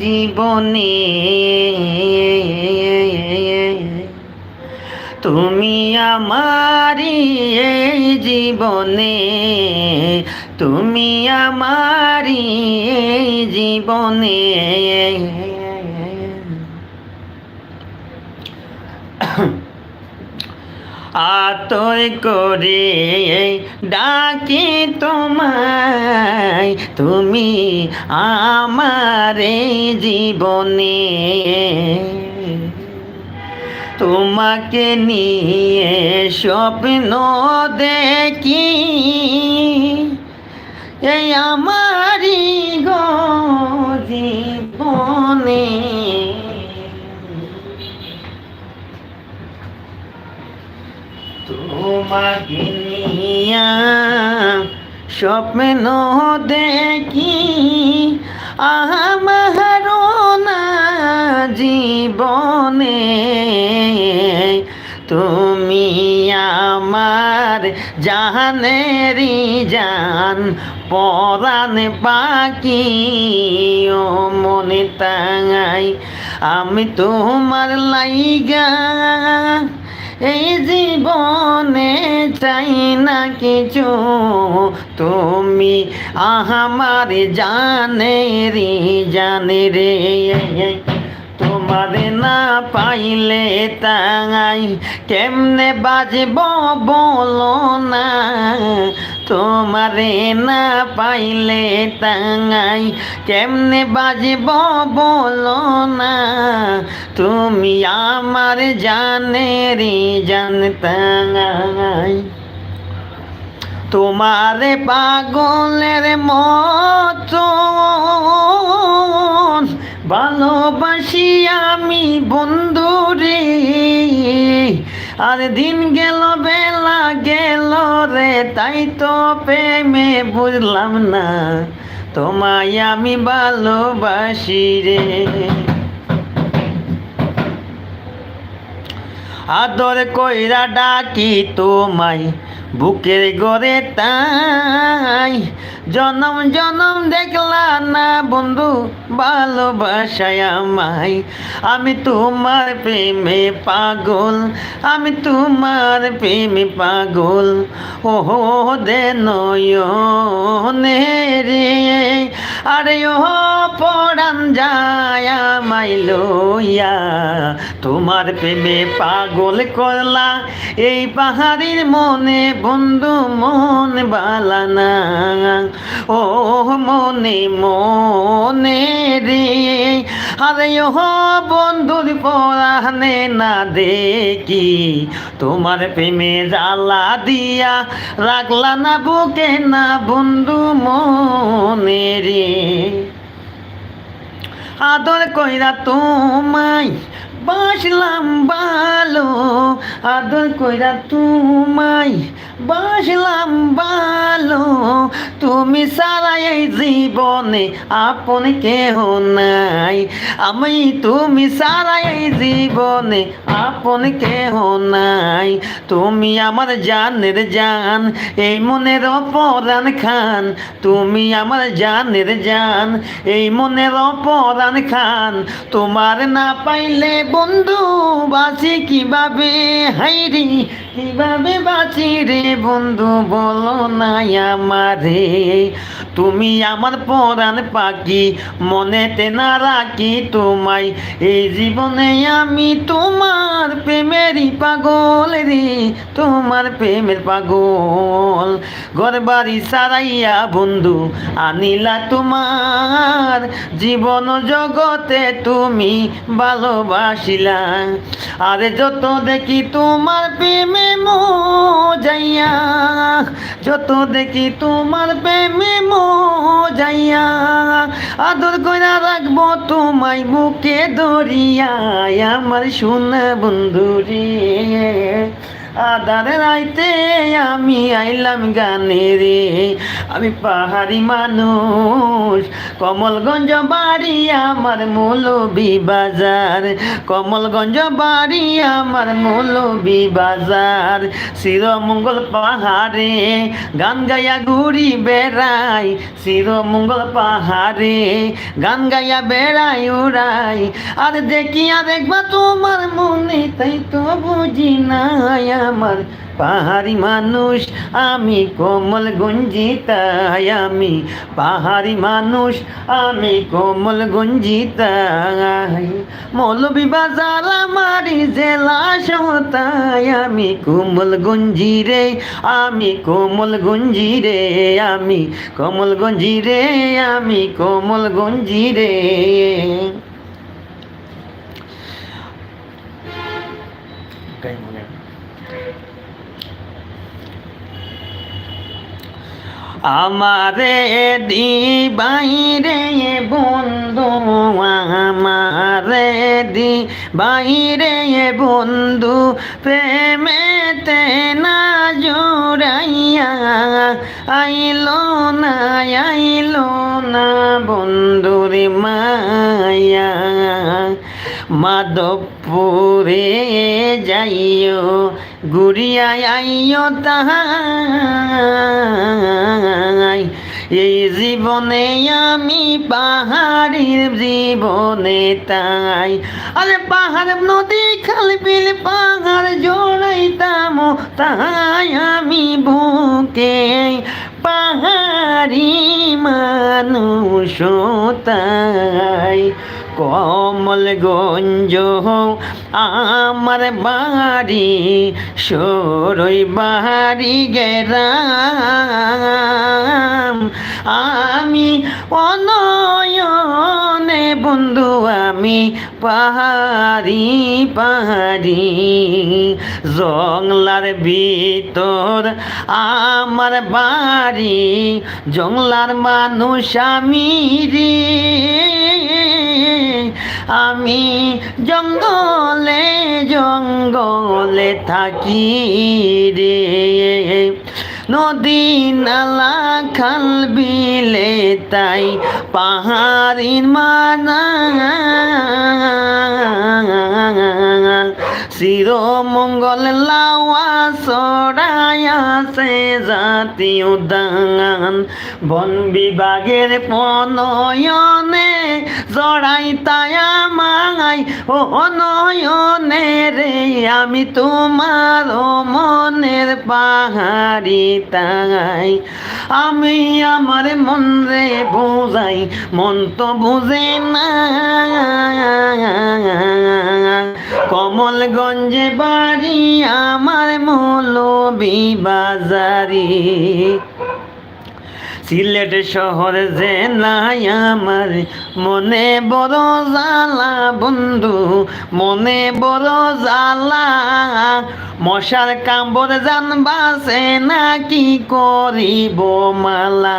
জীবনে। তুমি আমারি এই জীবনে। তুমি আমারি এই জীবনে। আতর করে ডাকি তোমায়, তুমি আমার জীবনে। তোমাকে নিয়ে স্বপ্ন দেখি, এই আমারই গো জীবনে। তোমাকে নিয়া স্বপ্ন দেখি আমার না জীবনে। তুমি আমার জাহানেরই জান, পরাণ পাখি ও মনে তাই আমি তোমার লাইগা। এই জীবনে চাই না কিছু। তুমি আহামার জানে রে জানে রে। তোমার না পাইলে তাই কেমনে বাজব বলো না। তোমারে না পাইলে তাই কেমনে বাজব বলো না? তুমি আমার জানে রে জানতাই তোমারে পাগলের মতন ভালোবাসি আমি বন্ধু রে আর দিন গেল, বেলা গেল রে, তাই তো প্রেমে বুঝলাম না। তোমায় আমি ভালোবাসি রে। আদর কইরা ডাকি তোমায়, বুকের গড়ে তাই। জনম জনম দেখলা না বন্ধু ভালোবাসায় আমায়। আমি তোমার প্রেমে পাগল, আমি তোমার প্রেমে পাগল। ও দে নয়নে রে, আরে ও পড়ান যায় আমায় লইয়া। তোমার প্রেমে পাগল করলা, এই পাহাড়ির মনে বন্ধু মন বালানা ও মনে মনে রে আরে ও বন্ধুর পরানে না দেখি। তোমার প্রেমে জ্বালা দিয়া রাখলা না বুকে না বন্ধু মনে রে আদর কইরা তোমায় বাসলাম ভালো। আদর কইরা তোমায় বাসলাম ভালো, তুমি সারা এই জীবনে আপন কেহ নাই। আমি তুমি সারা এই জীবনে আপন কেহ নাই। তুমি আমার জানের জান, এই মনের অপরাণ খান। তুমি আমার জানের জান, এই মনের অপরাণ খান। তোমার না পাইলে বন্ধু বাঁচি কীভাবে? হাইরি কীভাবে বাঁচি রে বন্ধু, বলো না আমারে। তুমি আমার পরাণ পাখি, মনেতে না রাখি তোমায়। এই জীবনে আমি তোমার প্রেমেরই পাগল রে, তোমার প্রেমের পাগল। ঘর বাড়ি সারাইয়া বন্ধু, আনিলা তোমার। জীবন জগতে তুমি ভালোবাসিলা। আরে যত দেখি তোমার প্রেমে মো যাইয়া যত দেখি তোমার প্রেমে মো যাইয়া আদর কইরা রাখব তোমায় বুকে ধরিয়া, আমার সোনা বন্ধু রে আদারে রাইতে আমি আইলাম গানে আমি পাহাড়ি মানুষ, কমলগঞ্জ বাড়ি আমার মৌলবি বাজার। কমলগঞ্জ বাড়ি আমার মৌলবি বাজার। শিরমঙ্গল পাহাড়ে গান গাইয়া ঘুরি বেড়াই। শিরমঙ্গল পাহাড়ে গান গাইয়া বেড়াই উড়াই। আর দেখি আর দেখবা তোমার মনে, তাই তো বুঝি নাই আমার পাহাড়ি মানুষ, আমি কোমল গঞ্জি তাই আমি পাহাড়ি মানুষ, আমি কোমল গঞ্জি তাই মৌলবি বাজার আমারি জেলা সহতাই আমি কোমল গঞ্জি রে আমি কোমল গঞ্জি রে আমি কোমল গঞ্জি রে আমি কোমল গঞ্জি রে na. আমারে দি বাইরে বন্ধু, আমারে দি বাইরে বন্ধু, প্রেমেতে না জোড়াইয়া আইলো না আইলো না বন্ধুরে মায়া। মাধবপুরে যাইও ঘুরিয়া আইও তাহাই। এই জীবনে আমি পাহাড়ির জীবনে তাই আরে পাহাড় নদী, খাল, বিল, পাহাড় জোড়াইতাম তাই আমি বুকে। পাহাড়ি মানুষ তাই কমলগঞ্জ আমার বাড়ি, সরই বাড়ি গেরাম। আমি অনয়নে বন্ধু, আমি পাহাড়ি পাহাড়ি। জংলার ভিতর আমার বাড়ি, জংলার মানুষ আমি রে। আমি জঙ্গলে জঙ্গলে থাকি রে। নদী, নালা, খাল, বিলে, তাই পাহাড়ির মানা। চিরমঙ্গল লাওয়া চড়াইয়াছে জাতীয় উদ্যান বন বিভাগের পনয়নে জড়াই তাই আমাই, ও নয়নে রে, আমি তোমার মনের পাহাড়ি তাই। আমি আমার মন রে বোঝাই, মন তো বুঝে না। কমলগঞ্জে বাড়ি, আমার মৌলবি বাজারি। সিলেট শহর যে নাই আমার মনে বড় জ্বালা বন্ধু মনে বড় জ্বালা। মশার কামড় জানবাসে না কি করিব মালা?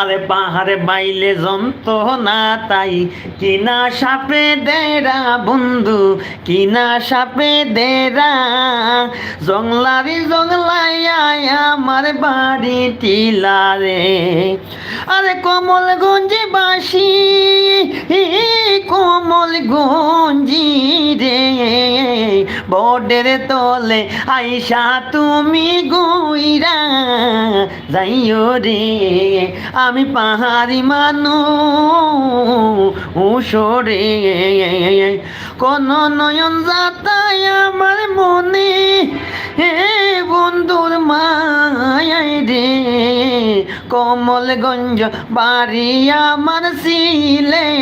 আরে পাহাড়ে বাইলে যন্ত না তাই। কিনা সাপে দেরা বন্ধু, কিনা সাপে দেরা? জংলারি জংলাই আমার বাড়ি টিলারে। আরে কমল গঞ্জে বাসি কমল গঞ্জি রে। বডের তলে আইসা তুমি গুইরা যাইও রে। আমি পাহাড়ি মানুষ রে কোন নয়ন যাতাই আমার মনে, হে বন্ধুর মায়াই রে। কমলগঞ্জ বাড়ি আমার সিলেটি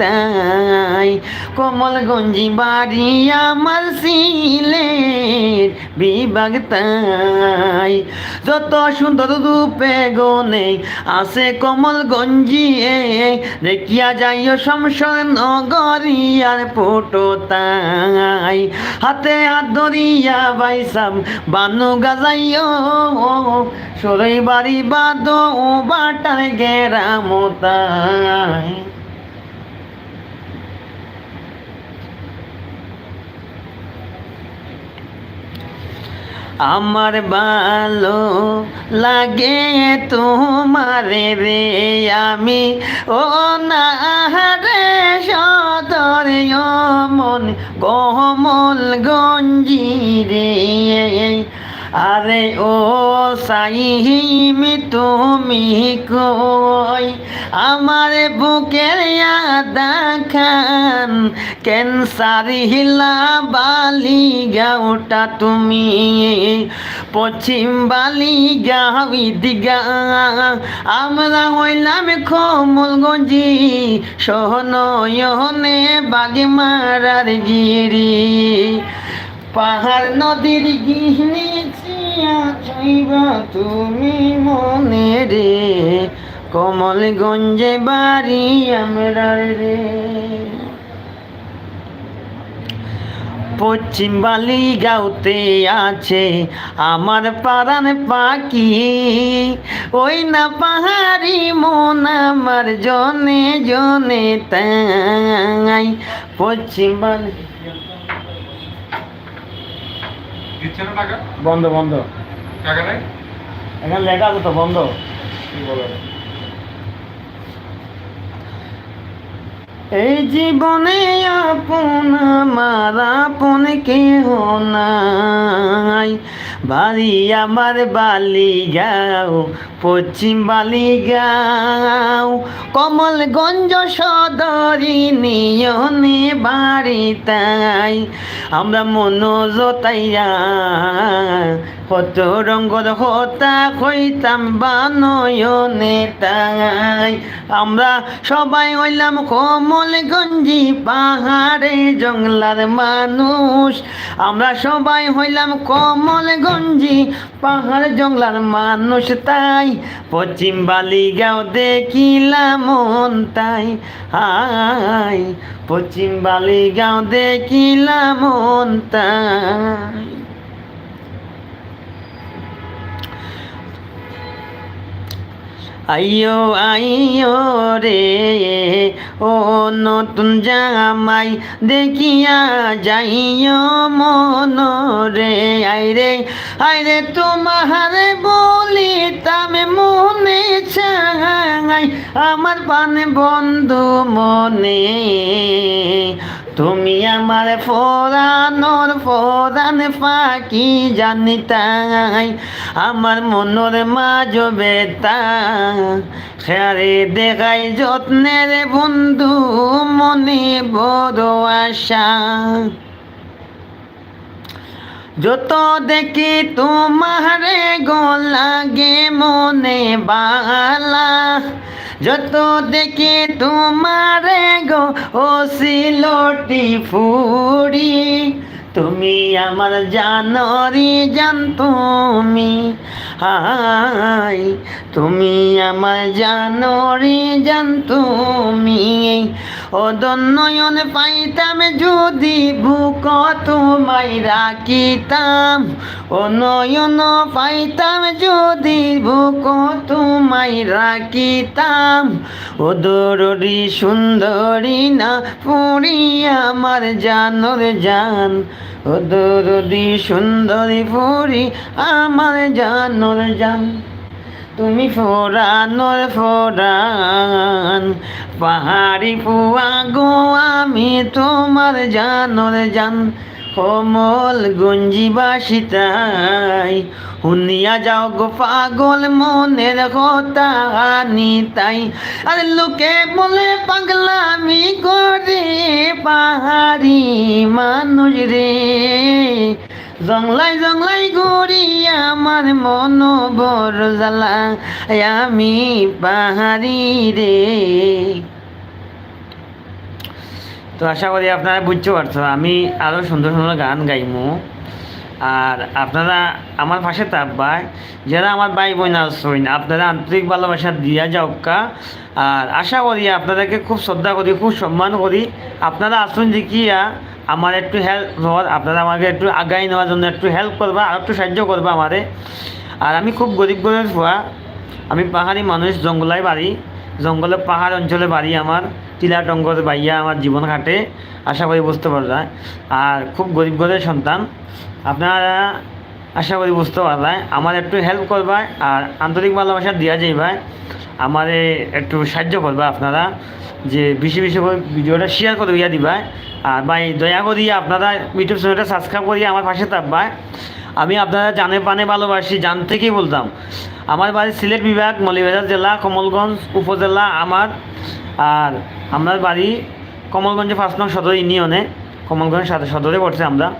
তাই কমলগঞ্জি বাড়ি আমার সিলেট বিভাগ তাই যত সুন্দর রূপে গনে আছে কমলগঞ্জি, দেখিয়া যাইও সংসার নগরিয়ার ফোটো তাই। হাতে হাত ধরিয়া বাইসাম, বানু গাজাইও। সরাই বাড়ি বাদ ও বাটার গেরামতাই আমার ভালো লাগে তোমারে রে আমি। ও না রে সদর মন গমল গঞ্জি রে। আরে ও সাইমি, তুমি কই? আমার বুকের দেখান ক্যান্সার হিলা বালি গাওটা তুমি। পশ্চিম বালি গাওই দিগা আমরা হইলাম খমলগঞ্জি সহনয়নে বাগে মারার গিরি। পাহাড় নদীর গিহনি চাইবা তুমি মনে রে, কমলগঞ্জে বাড়ি আমরা রে। পশ্চিম বালি গাউতে আছে আমার পারান পাখি, ওই না পাহাড়ি মন আমার জনে জনে তাই। পশ্চিম বালি দিচ্ছে না টাকা? বন্ধ বন্ধ। টাকা নাই? এখানে লেখা আছে তো বন্ধ। কি বলো এই জীবনে আপন, আমার আপন কেহ নাই। বাড়ি আমার বালি গাও পশ্চিম বালি গাও কমলগঞ্জ সদরি নিয়নে বাড়ি তাই। আমরা মনোজতাইয়া কত রঙ্গর হতা হইতাম তাই। আমরা সবাই হইলাম কমলগঞ্জি পাহাড়ে জঙ্গলার মানুষ। আমরা সবাই হইলাম কমলগঞ্জি পাহাড় জংলার মানুষ তাই। পশ্চিম বালিগাঁও দেখিলাম তাই। হাই, পশ্চিম বালিগাঁও দেখিলাম তাই। আইয়ো আইয়ো রে, ও নতুন জামাই দেখিয়া যাইও মন রে। আইরে আইরে তোমার বলি তামে মনে চাই, আমার পান বন্ধু মনে। তুমি আমার ফোরানোর, ফোরান পাখি জানি তাই। আমার মনের মাঝ বেতা খেয়ারে দেখাই যত্নের বন্ধু, মনে বড় আশা। যত দেখি তোমারে গো লাগে মনে বালা যত দেখি তোমারে গো, ও সিলটি ফুড়ি। তুমি আমার জানরি জান তুমি, হাই, তুমি আমার জানরি জান তুমি। ও দন্নয়ন পাইতাম যদি বুক তোমায় রাখিতাম। ও নয়ন পাইতাম যদি বুক তোমায় রাখিতাম। ও দররি সুন্দরী না পুরি আমার জানর জান। ও দরদি সুন্দরী পুরি আমার জানর জান। তুমি ফোরানোর ফোরান। পাহাড়ি পুয়া গো, আমি তোমার জানোর জান। কমল গঞ্জি বাসিতাই হুনিয়া যাও গো পাগল, মনের কথা আনি তাই। আর লোকে বলে পাগলামি করে পাহাড়ি মানুষ রে। জংলাই জংলাই ঘুরি আমার মন বড় জ্বালা আমি পাহাড়ি রে। তো আশা করি আপনারা বুঝতে পারছ, আমি আরও সুন্দর সুন্দর গান গাইমু। আর আপনারা আমার পাশে থাকবাই যারা আমার ভাই বোন আসছেন আপনারা আন্তরিক ভালোবাসা দিয়া যাওকা আর আশা করি আপনাদেরকে খুব শ্রদ্ধা করি, খুব সম্মান করি। আপনারা আসুন দেখিয়া আমার একটু হেল্প হওয়ার, আপনারা আমাকে একটু আগাই নেওয়ার জন্য একটু হেল্প করবা, আর একটু সাহায্য করবা আমারে। আর আমি খুব গরিব গরিব হওয়া, আমি পাহাড়ি মানুষ জঙ্গলায় বাড়ি, জঙ্গলে পাহাড় অঞ্চলে বাড়ি আমার টিলা টঙ্গর বাইয়া আমার জীবন কাটে, আশা করি বুঝতে পারবা আর খুব গরিব ঘরের সন্তান, আপনারা আশা করি বুঝতে পারলাই। আমার একটু হেল্প করবা, আর আন্তরিক ভালোবাসা দেওয়া যাইবা। আমারে একটু সাহায্য করবা আপনারা, যে বেশি বেশি ভিডিওটা শেয়ার করে দিয়া দিবা। আর ভাই, দয়া করিয়া আপনারা ইউটিউব চ্যানেলটা সাবস্ক্রাইব করিয়া আমার পাশে থাকবা আমি আপনারা জানে পানে ভালোবাসি জান থেকেই বলতাম? আমার বাড়ি সিলেট বিভাগ, মৌলিবাজার জেলা, কমলগঞ্জ উপজেলা আমার। আর আমার বাড়ি কমলগঞ্জে ফার্স্ট নং সদর ইউনিয়নে, কমলগঞ্জ সদ- সদরে পড়ছে আমরা।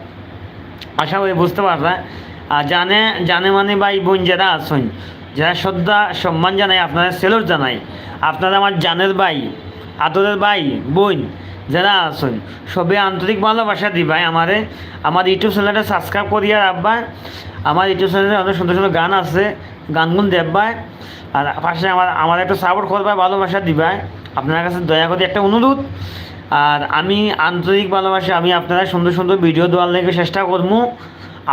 আশা করি বুঝতে পারবা আর জানে জানে মানে ভাই, বোন যারা আছেন, যারা শ্রদ্ধা, সম্মান জানাই আপনারা সেলর জানাই আপনারা আমার জানের ভাই, আদরের ভাই, বোন যারা আছেন, সবে আন্তরিক ভালোবাসা দিবাই আমারে। আমার ইউটিউব চ্যানেলটা সাবস্ক্রাইব করিয়া রাখবা আমার ইউটিউব চ্যানেলে অনেক সুন্দর সুন্দর গান আছে, গানগুন দেখবাই আর পাশে আমার আমার একটু সাপোর্ট করবা ভালোবাসা দিবাই আপনার কাছে দয়া করে একটা অনুরোধ। আর আমি আন্তরিক ভালোবাসা, আমি আপনারা সুন্দর সুন্দর ভিডিও দেওয়ার লেগে চেষ্টা করব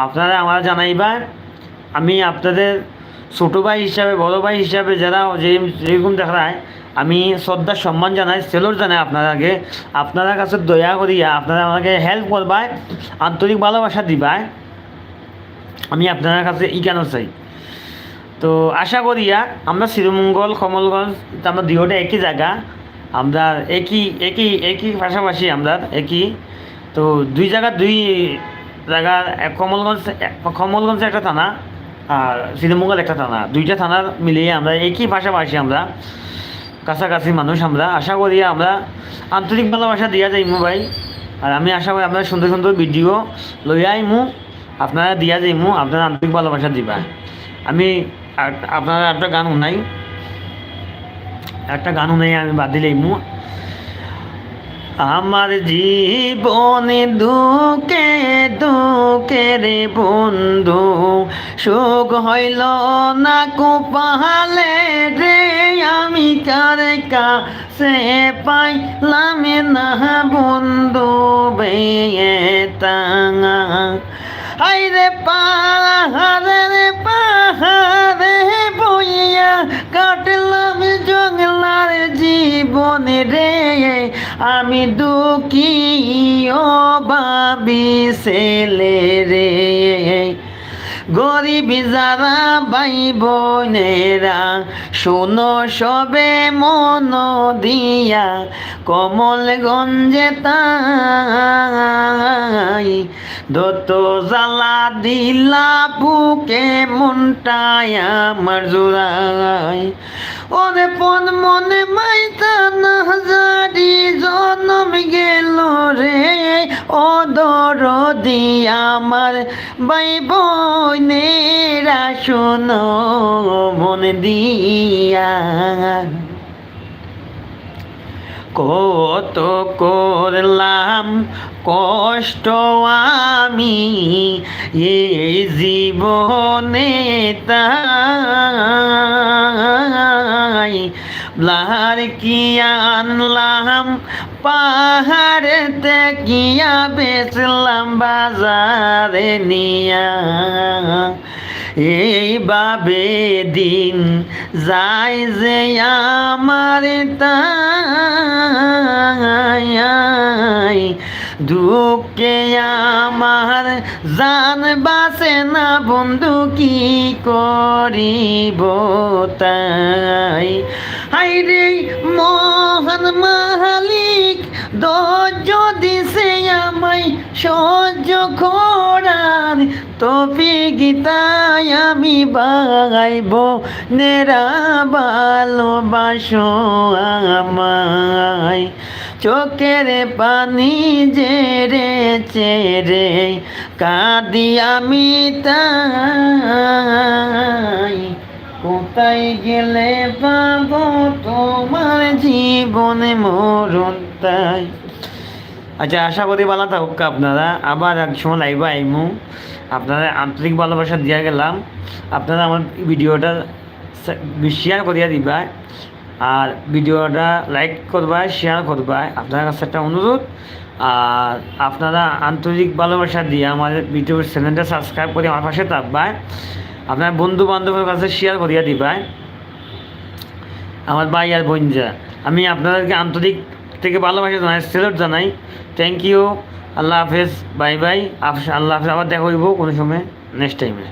আপনারা আমার জানাইবা আমি আপনাদের ছোটো ভাই হিসাবে, বড় ভাই হিসাবে যারা যে যেরকম দেখায় আমি শ্রদ্ধা, সম্মান জানাই সেলর জানাই আপনারাকে আপনারা কাছে দয়া করিয়া আপনারা আমাকে হেল্প করবায় আন্তরিক ভালোবাসা দিবায় আমি আপনার কাছে ই কেন চাই? তো আশা করিয়া আমরা শ্রীমঙ্গল, কমলগঞ্জ আমরা দুইটা একই জায়গা। আমরা একই একই একই পাশাপাশি আমরা একই। তো দুই জায়গা দুই জায়গা কমলগঞ্জ কমলগঞ্জ একটা থানা আর শ্রীমঙ্গল একটা থানা। দুইটা থানার মিলিয়ে আমরা একই পাশাপাশি আমরা কাছাকাছি মানুষ আমরা। আশা করি আমরা আন্তরিক ভালোবাসা দিয়া যাইমু ভাই। আর আমি আশা করি আপনারা সুন্দর সুন্দর ভিডিও লইয়া আইমু। আপনারা দিয়া যাইমু, আপনারা আন্তরিক ভালোবাসা দিবা। আমি আপনারা একটা গান শুনাই। একটা গান শুনাই, আমি বাদ দিলাইমু। আমার জীবনে দুকে দুঃখে রে বন্ধু, সুখ হইল না কোপালে রে, আমি কার কাছে পাইলাম না বন্ধু আই রে পাহাড়ে রে পাহাড়ে বইয়া কাটলাম জঙ্গলার জীবনে রে। আমি দুঃখী ও বাবি ছেলে রে। গরিব যারা ভাই বোনেরা শোনো সবে মন দিয়া, কমলগঞ্জে তাই। দত জ্বালা দিলা বুকে মনটায় আমার জোড়াই ওরে পন মনে মাইতা না হাজারি জনম গেল রে। ও দর আমার বাই বোনেরা শোনো মন দিয়া। কত করলাম কষ্ট আমি এই জীবনে তাই ব্লার কি আনলাম? পাহাড়েতে কিয়া বেচলাম বাজারে নিয়া। এইভাবে দিন যায় যে আমার তাই। দুঃখে আমার জান বাসে না বন্ধু, কি করিব তাই? হাই রে মহান মালিক, ধৈর্য দিছে আমায়, সহ্য করার তবে গীতায় আমি বাগাইব। নেরা ভালোবাসো আমায়, চোখের পানি জেরে চেরে কাঁদি আমি তাই। কোথায় গেলে পাবো তোমার জীবনে মরণ তাই? আচ্ছা আশা করি ভালো থাকুক আপনারা। আবার এক সময় লাইভ আইমু। আপনারা আন্তরিক ভালোবাসা দিয়া গেলাম। আপনারা আমার ভিডিওটা শেয়ার করিয়া দিবা। আর ভিডিওটা লাইক করবা শেয়ার করবা। আপনার কাছে একটা অনুরোধ। আর আপনারা আন্তরিক ভালোবাসা দিয়ে আমার ভিডিওর চ্যানেলটা সাবস্ক্রাইব করে আমার পাশে থাকবা। আপনার বন্ধু বান্ধবের কাছে শেয়ার করিয়া দিবাই আমার ভাই আর বোনজা আমি আপনাদেরকে আন্তরিক থেকে ভালোবাসা জানাই সেলট জানাই। থ্যাংক ইউ আল্লাহ হাফেজ। বাই বাই আল্লাহ হাফেজ। আবার দেখা হইব কোনো সময় নেক্সট টাইমে